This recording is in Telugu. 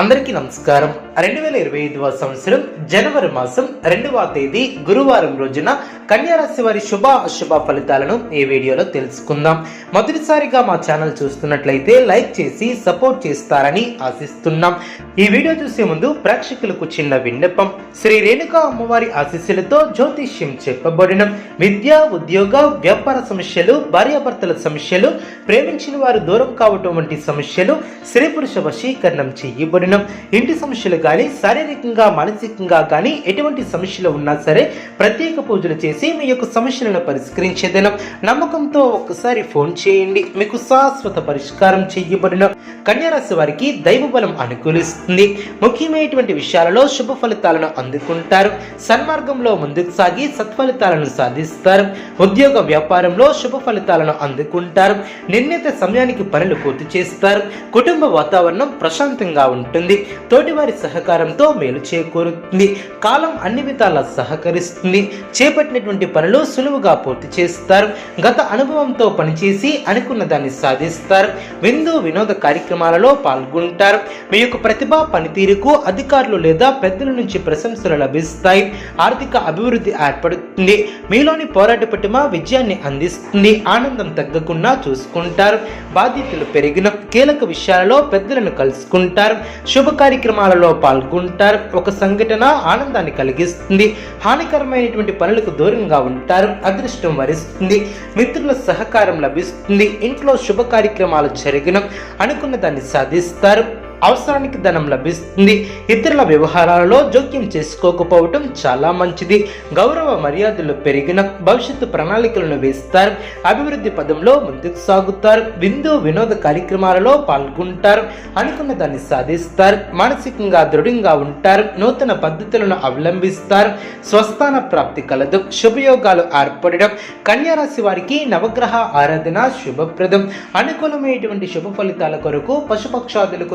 అందరికీ నమస్కారం. రెండు వేల ఇరవై ఐదవ సంవత్సరం జనవరి మాసం రెండవ తేదీ గురువారం రోజున కన్యారాశి వారి శుభ అశుభ ఫలితాలను ఈ వీడియోలో తెలుసుకుందాం. మొదటిసారిగా మా ఛానల్ చూస్తున్నట్లయితే లైక్ చేసి సపోర్ట్ చేస్తారని ఆశిస్తున్నాం. ఈ వీడియో చూసే ముందు ప్రేక్షకులకు చిన్న విన్నపం. శ్రీ రేణుకా అమ్మవారి ఆశీస్సులతో జ్యోతిష్యం చెప్పబడిన. విద్య ఉద్యోగ వ్యాపార సమస్యలు భార్యాభర్తల సమస్యలు ప్రేమించిన వారు దూరం కావటం వంటి సమస్యలు స్త్రీ పురుష వశీకరణం చేయబడిన ఇంటి సమస్యలు కానీ శారీరకంగా మానసికంగా కానీ ఎటువంటి సమస్యలు ఉన్నా సరే ప్రత్యేక పూజలు చేసి మీ యొక్క సమస్యలను పరిష్కరించేదనం. నమ్మకంతో ఒక్కసారి ఫోన్ చేయండి. మీకు శాశ్వత పరిష్కారం చేయబడిన కన్యారాశి వారికి దైవ బలం అనుకూలిస్తుంది. ముఖ్యమైనటువంటి విషయాలలో శుభ ఫలితాలను అందుకుంటారు. సన్మార్గంలో ముందుకు సాగి సత్ఫలితాలను సాధిస్తారు. ఉద్యోగ వ్యాపారంలో శుభ ఫలితాలను అందుకుంటారు. నిర్ణీత సమయానికి పనులు పూర్తి చేస్తారు. కుటుంబ వాతావరణం ప్రశాంతంగా ఉంటుంది. ఉంటుంది. తోటివారి సహకారంతో మేలు చేకూరుతుంది. కాలం అన్ని విధాలా సహకరిస్తుంది. చేపట్టినటువంటి పనులు సులువుగా పూర్తి చేస్తారు. గత అనుభవంతో పనిచేసి అనుకున్న దాన్ని సాధిస్తారు. విందు వినోద కార్యక్రమాలలో పాల్గొంటారు. మీ యొక్క ప్రతిభ పనితీరుకు అధికారులు లేదా పెద్దల నుంచి ప్రశంసలు లభిస్తాయి. ఆర్థిక అభివృద్ధి ఏర్పడుతుంది మీలోని పోరాట పటిమ విజయాన్ని అందిస్తుంది. ఆనందం తగ్గకుండా చూసుకుంటారు. బాధ్యతలు పెరిగిన కీలక విషయాలలో పెద్దలను కలుసుకుంటారు. శుభ కార్యక్రమాలలో పాల్గొంటారు. ఒక సంఘటన ఆనందాన్ని కలిగిస్తుంది. హానికరమైనటువంటి పనులకు దూరంగా ఉంటారు. అదృష్టం వరిస్తుంది. మిత్రుల సహకారం లభిస్తుంది. ఇంట్లో శుభ కార్యక్రమాలు జరిగిన అనుకున్న దాన్ని సాధిస్తారు. అవసరానికి ధనం లభిస్తుంది. ఇతరుల వ్యవహారాలలో జోక్యం చేసుకోకపోవటం చాలా మంచిది. గౌరవ మర్యాదలు పెరిగిన భవిష్యత్తు ప్రణాళికలను వేస్తారు. అభివృద్ధి పదంలో ముందుకు సాగుతారు. విందు వినోద కార్యక్రమాలలో పాల్గొంటారు. అనుకున్న దాన్ని సాధిస్తారు. మానసికంగా దృఢంగా ఉంటారు. నూతన పద్ధతులను అవలంబిస్తారు. స్వస్థాన ప్రాప్తి కలదు. శుభయోగాలు ఏర్పడడం. కన్యారాశి వారికి నవగ్రహ ఆరాధన శుభప్రదం. అనుకూలమైనటువంటి శుభ ఫలితాల కొరకు పశుపక్షాదులకు